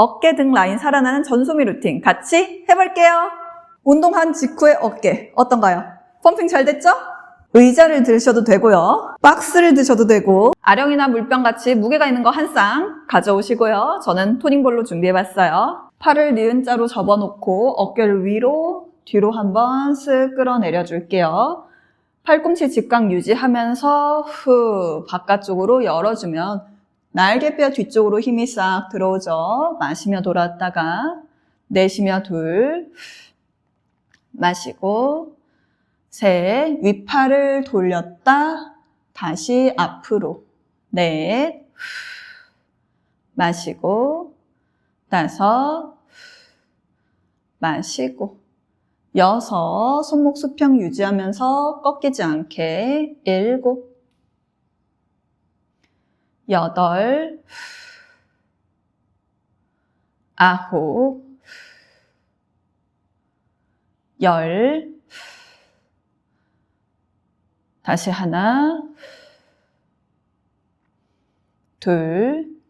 어깨 등 라인 살아나는 전소미 루틴 같이 해볼게요. 운동한 직후의 어깨 어떤가요? 펌핑 잘 됐죠? 의자를 들으셔도 되고요. 박스를 드셔도 되고 아령이나 물병 같이 무게가 있는 거 한 쌍 가져오시고요. 저는 토닝볼로 준비해봤어요. 팔을 니은 자로 접어놓고 어깨를 위로 뒤로 한번 쓱 끌어내려 줄게요. 팔꿈치 직각 유지하면서 후 바깥쪽으로 열어주면 날개뼈 뒤쪽으로 힘이 싹 들어오죠. 마시며 돌았다가 내쉬며 둘 마시고 셋 윗팔을 돌렸다. 다시 앞으로. 넷 마시고 다섯 마시고 여섯. 손목 수평 유지하면서 꺾이지 않게. 일곱 여덟 아홉 열. 다시 하나 둘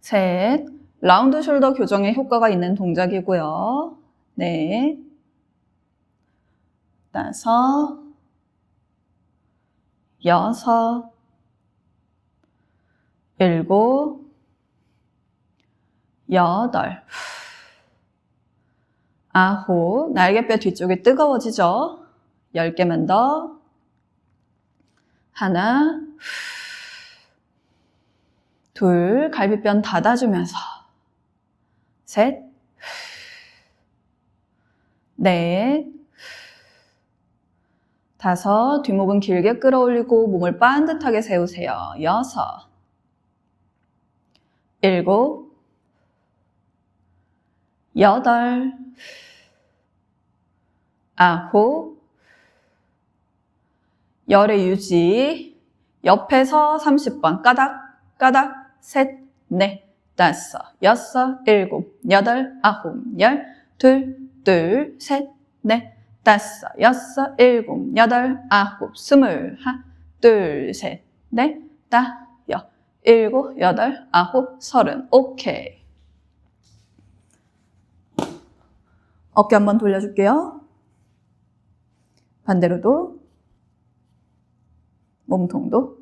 셋. 라운드 숄더 교정에 효과가 있는 동작이고요. 넷 다섯 여섯 일곱, 여덟, 아홉, 날개뼈 뒤쪽이 뜨거워지죠? 열 개만 더. 하나, 둘, 갈비뼈 닫아주면서. 셋, 넷, 다섯, 뒷목은 길게 끌어올리고 몸을 반듯하게 세우세요. 여섯, 일곱, 여덟, 아홉, 열의 유지, 옆에서 30번, 까닥, 까닥, 셋, 넷, 다섯, 여섯, 일곱, 여덟, 아홉, 열, 둘, 둘, 셋, 넷, 다섯, 여섯, 일곱, 여덟, 아홉, 스물, 하, 둘, 셋, 넷, 다, 여, 일곱, 여덟, 아홉, 서른. 오케이. 어깨 한번 돌려줄게요. 반대로도. 몸통도.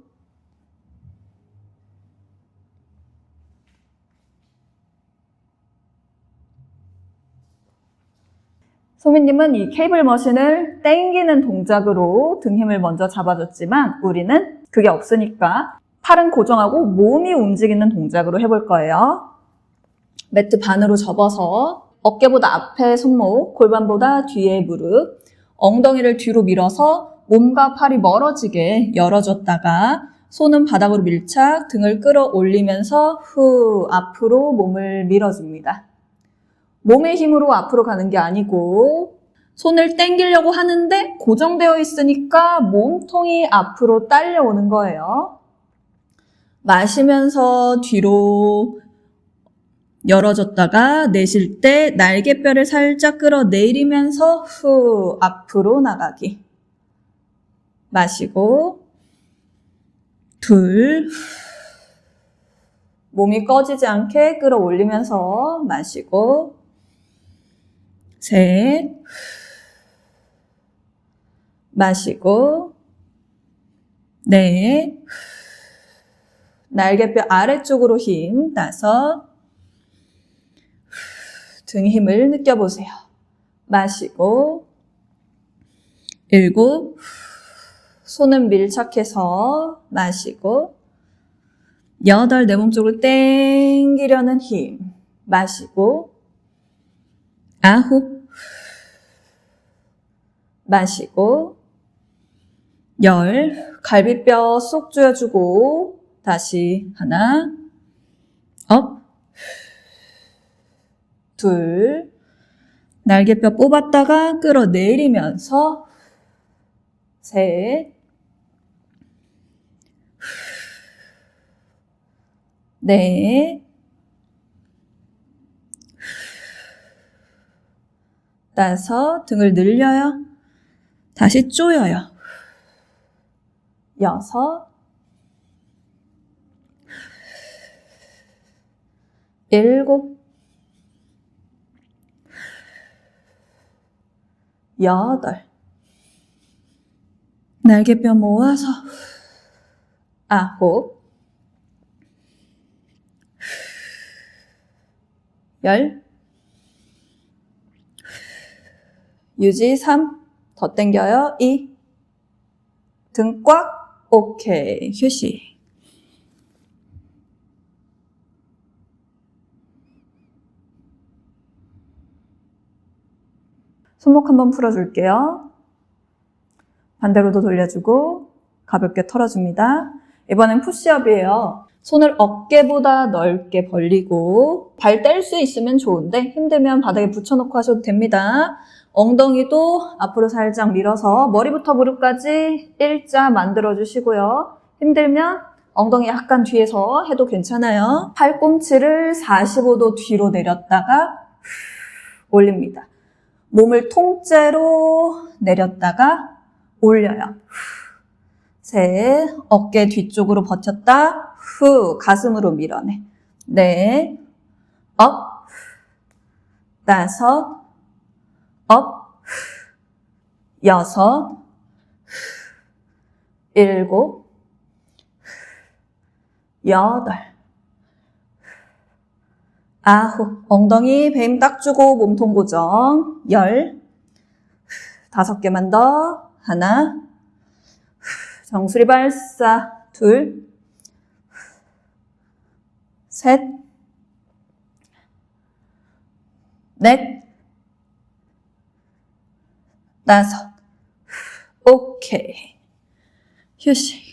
소민님은 이 케이블 머신을 땡기는 동작으로 등 힘을 먼저 잡아줬지만 우리는 그게 없으니까 팔은 고정하고 몸이 움직이는 동작으로 해볼 거예요. 매트 반으로 접어서 어깨보다 앞에 손목, 골반보다 뒤에 무릎, 엉덩이를 뒤로 밀어서 몸과 팔이 멀어지게 열어줬다가 손은 바닥으로 밀착, 등을 끌어올리면서 후 앞으로 몸을 밀어줍니다. 몸의 힘으로 앞으로 가는 게 아니고 손을 당기려고 하는데 고정되어 있으니까 몸통이 앞으로 딸려오는 거예요. 마시면서 뒤로 열어줬다가 내쉴 때 날개뼈를 살짝 끌어내리면서 후 앞으로 나가기. 마시고 둘 몸이 꺼지지 않게 끌어올리면서 마시고 셋 마시고 넷 날개뼈 아래쪽으로 힘 다섯 등 힘을 느껴보세요. 마시고 일곱 손은 밀착해서 마시고 여덟 내 몸쪽을 땡기려는 힘 마시고 아홉 마시고 열 갈비뼈 쏙 조여주고 다시 하나. 업. 둘, 날개뼈 뽑았다가 끌어내리면서 셋, 넷, 다섯, 등을 늘려요. 다시 조여요. 여섯, 일곱, 여덟. 날개뼈 모아서 아홉, 열, 유지 3, 더 당겨요. 2, 등 꽉, 오케이, 휴식. 손목 한번 풀어줄게요. 반대로도 돌려주고 가볍게 털어줍니다. 이번엔 푸시업이에요. 손을 어깨보다 넓게 벌리고 발 뗄 수 있으면 좋은데 힘들면 바닥에 붙여놓고 하셔도 됩니다. 엉덩이도 앞으로 살짝 밀어서 머리부터 무릎까지 일자 만들어 주시고요. 힘들면 엉덩이 약간 뒤에서 해도 괜찮아요. 팔꿈치를 45도 뒤로 내렸다가 올립니다. 몸을 통째로 내렸다가 올려요. 셋, 어깨 뒤쪽으로 버텼다. 후, 가슴으로 밀어내. 넷, 업, 다섯, 업, 여섯, 일곱, 여덟, 아홉, 엉덩이 뱀 딱 주고 몸통 고정, 열, 다섯 개만 더, 하나, 정수리 발사, 둘, 셋, 넷, 다섯, 오케이. 휴식.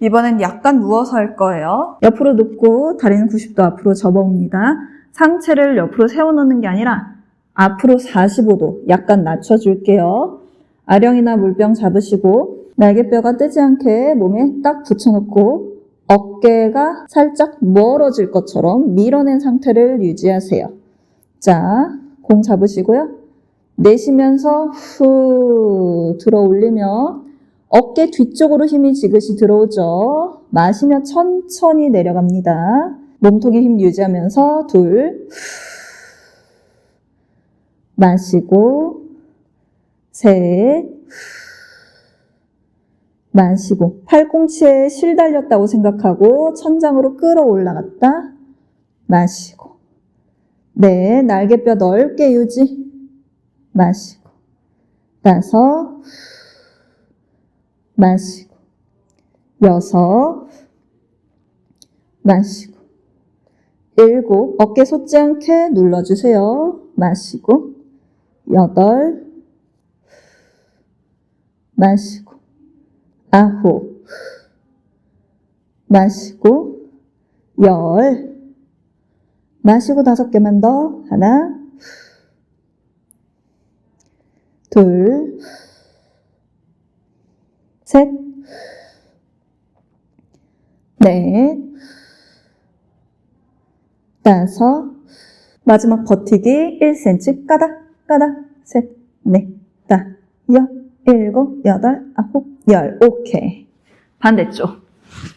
이번엔 약간 누워서 할 거예요. 옆으로 눕고 다리는 90도 앞으로 접어옵니다. 상체를 옆으로 세워놓는 게 아니라 앞으로 45도 약간 낮춰줄게요. 아령이나 물병 잡으시고 날개뼈가 뜨지 않게 몸에 딱 붙여놓고 어깨가 살짝 멀어질 것처럼 밀어낸 상태를 유지하세요. 자, 공 잡으시고요. 내쉬면서 후 들어 올리며 어깨 뒤쪽으로 힘이 지그시 들어오죠. 마시며 천천히 내려갑니다. 몸통에 힘 유지하면서 둘. 마시고 셋. 마시고 팔꿈치에 실 달렸다고 생각하고 천장으로 끌어 올라갔다. 마시고. 네 날개뼈 넓게 유지. 마시고. 다섯 마시고 여섯 마시고 일곱 어깨 솟지 않게 눌러주세요. 마시고 여덟 마시고 아홉 마시고 열 마시고 다섯 개만 더 하나 둘 셋, 넷, 다섯, 마지막 버티기 1cm 까닥, 까닥, 셋, 넷, 다, 여, 일곱, 여덟, 아홉, 열. 오케이. 반대쪽.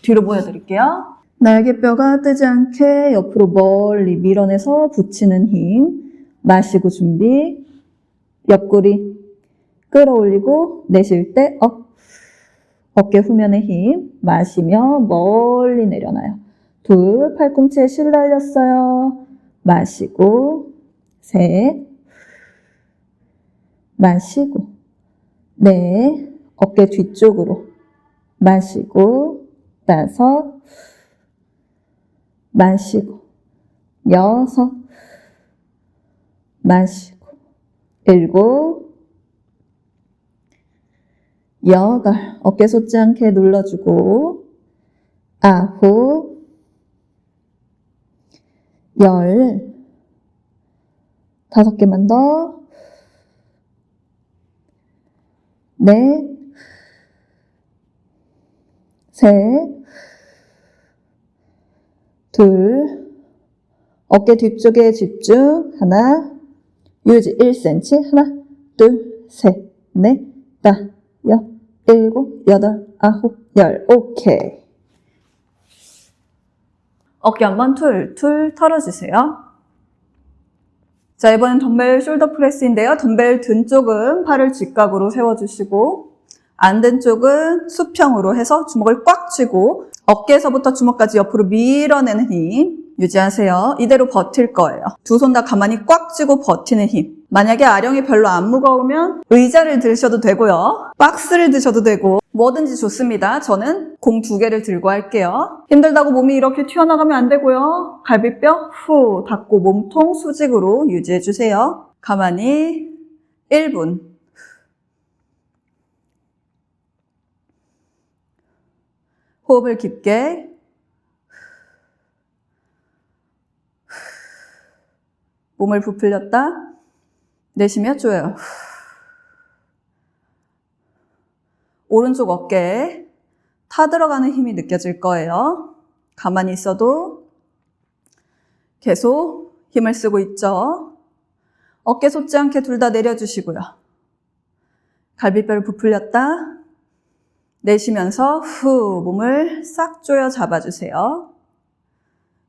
뒤로 보여드릴게요. 날개뼈가 뜨지 않게 옆으로 멀리 밀어내서 붙이는 힘. 마시고 준비. 옆구리 끌어올리고 내쉴 때 업. 어깨 후면의 힘 마시며 멀리 내려놔요. 둘, 팔꿈치에 실 달렸어요. 마시고 셋, 마시고 넷, 어깨 뒤쪽으로 마시고 다섯, 마시고 여섯, 마시고 일곱, 여덟, 어깨 솟지 않게 눌러주고, 아홉, 열, 다섯 개만 더, 넷, 셋, 둘, 어깨 뒤쪽에 집중, 하나, 유지 1cm, 하나, 둘, 셋, 넷, 다, 여, 일곱, 여덟, 아홉, 열. 오케이. 어깨 한번 툴, 툴 털어주세요. 자, 이번엔 덤벨 숄더 프레스인데요. 덤벨 든 쪽은 팔을 직각으로 세워주시고, 안 든 쪽은 수평으로 해서 주먹을 꽉 쥐고, 어깨에서부터 주먹까지 옆으로 밀어내는 힘 유지하세요. 이대로 버틸 거예요. 두 손 다 가만히 꽉 쥐고 버티는 힘. 만약에 아령이 별로 안 무거우면 의자를 드셔도 되고요. 박스를 드셔도 되고 뭐든지 좋습니다. 저는 공 두 개를 들고 할게요. 힘들다고 몸이 이렇게 튀어나가면 안 되고요. 갈비뼈 후 닫고 몸통 수직으로 유지해 주세요. 가만히 1분. 호흡을 깊게 몸을 부풀렸다 내쉬며 쪼여요. 오른쪽 어깨에 타 들어가는 힘이 느껴질 거예요. 가만히 있어도 계속 힘을 쓰고 있죠. 어깨 솟지 않게 둘 다 내려주시고요. 갈비뼈를 부풀렸다. 내쉬면서 후 몸을 싹 조여 잡아주세요.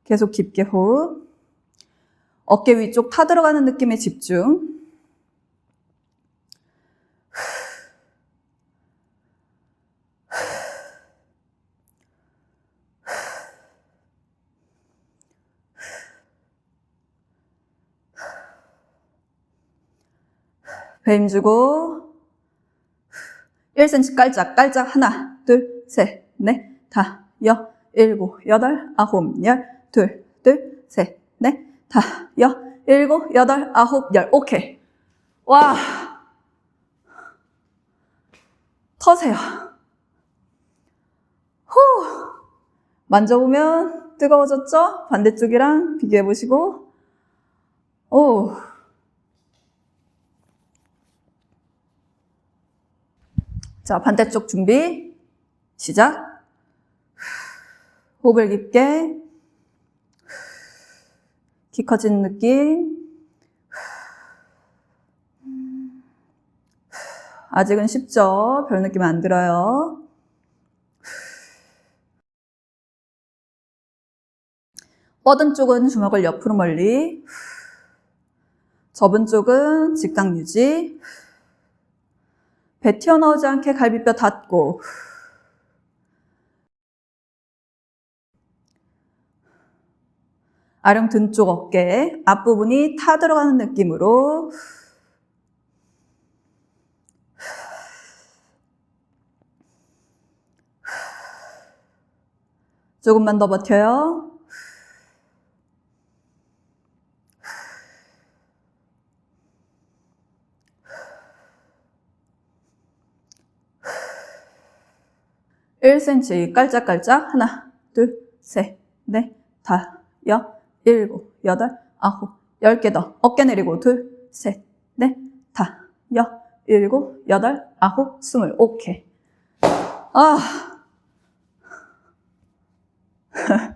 계속 깊게 호흡. 어깨 위쪽 타 들어가는 느낌에 집중. 배 힘주고. 1cm 깔짝 깔짝. 하나 둘 셋 넷 다 여 일곱 여덟 아홉 열둘둘셋넷다 여 일곱 여덟 아홉 열. 오케이. 와. 터세요. 후. 만져보면 뜨거워졌죠? 반대쪽이랑 비교해 보시고. 오 자, 반대쪽 준비. 시작. 호흡을 깊게. 키 커지는 느낌. 아직은 쉽죠? 별 느낌 안 들어요. 뻗은 쪽은 주먹을 옆으로 멀리. 접은 쪽은 직각 유지. 배 튀어나오지 않게 갈비뼈 닫고 아령 등 쪽 어깨 앞부분이 타 들어가는 느낌으로 조금만 더 버텨요. 일 c m 깔짝깔짝 하나 둘 셋 넷 다, 여, 일곱, 여덟, 아홉, 열 개 더. 어깨 내리고 둘, 셋, 넷, 다, 여, 일곱, 여덟, 아홉, 스물. 오케이. 아.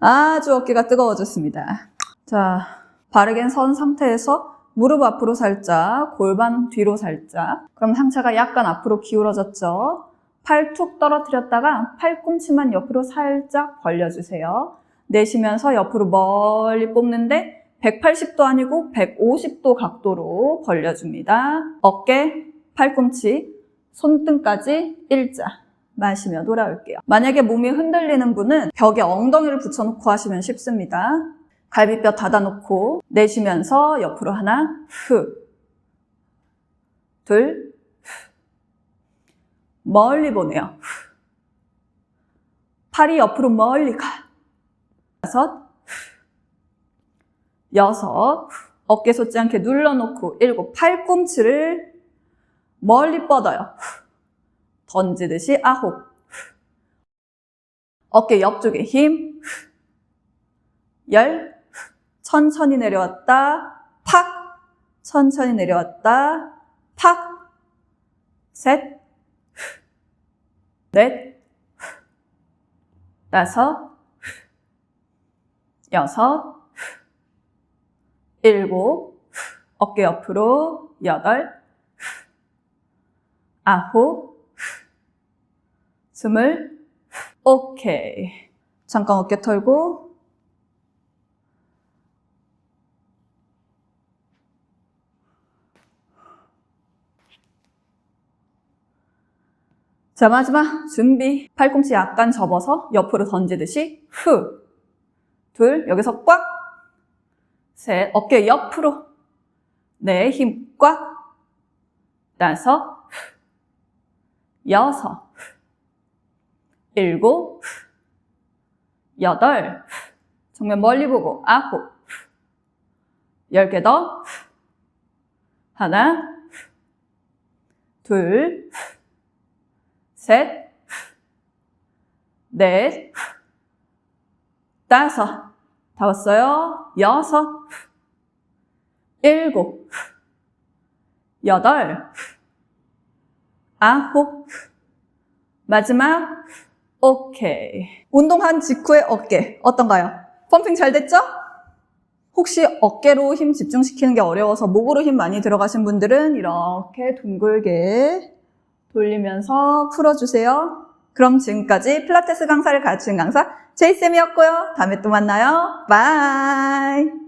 아주 어깨가 뜨거워졌습니다. 자, 바르게 선 상태에서 무릎 앞으로 살짝, 골반 뒤로 살짝. 그럼 상체가 약간 앞으로 기울어졌죠? 팔 툭 떨어뜨렸다가 팔꿈치만 옆으로 살짝 벌려주세요. 내쉬면서 옆으로 멀리 뽑는데 180도 아니고 150도 각도로 벌려줍니다. 어깨, 팔꿈치, 손등까지 일자. 마시며 돌아올게요. 만약에 몸이 흔들리는 분은 벽에 엉덩이를 붙여놓고 하시면 쉽습니다. 갈비뼈 닫아놓고 내쉬면서 옆으로 하나, 후, 둘, 후. 멀리 보내요. 후. 팔이 옆으로 멀리 가. 다섯, 여섯, 어깨 솟지 않게 눌러놓고 일곱, 팔꿈치를 멀리 뻗어요. 던지듯이 아홉, 어깨 옆쪽에 힘, 열, 천천히 내려왔다, 팍, 천천히 내려왔다, 팍, 셋, 넷, 다섯, 여섯, 일곱, 어깨 옆으로, 여덟, 아홉, 스물, 오케이. 잠깐 어깨 털고, 자, 마지막 준비. 팔꿈치 약간 접어서 옆으로 던지듯이 후. 둘, 여기서 꽉. 셋, 어깨 옆으로. 네, 힘 꽉. 다섯, 여섯, 일곱, 여덟, 정면 멀리 보고 아홉, 열개 더. 하나, 둘, 셋, 넷, 다섯, 다 왔어요. 여섯, 일곱, 여덟, 아홉, 마지막, 오케이. 운동한 직후의 어깨, 어떤가요? 펌핑 잘 됐죠? 혹시 어깨로 힘 집중시키는 게 어려워서 목으로 힘 많이 들어가신 분들은 이렇게 둥글게 돌리면서 풀어주세요. 그럼 지금까지 필라테스 강사를 가르치는 강사 제이쌤이었고요. 다음에 또 만나요. 바이.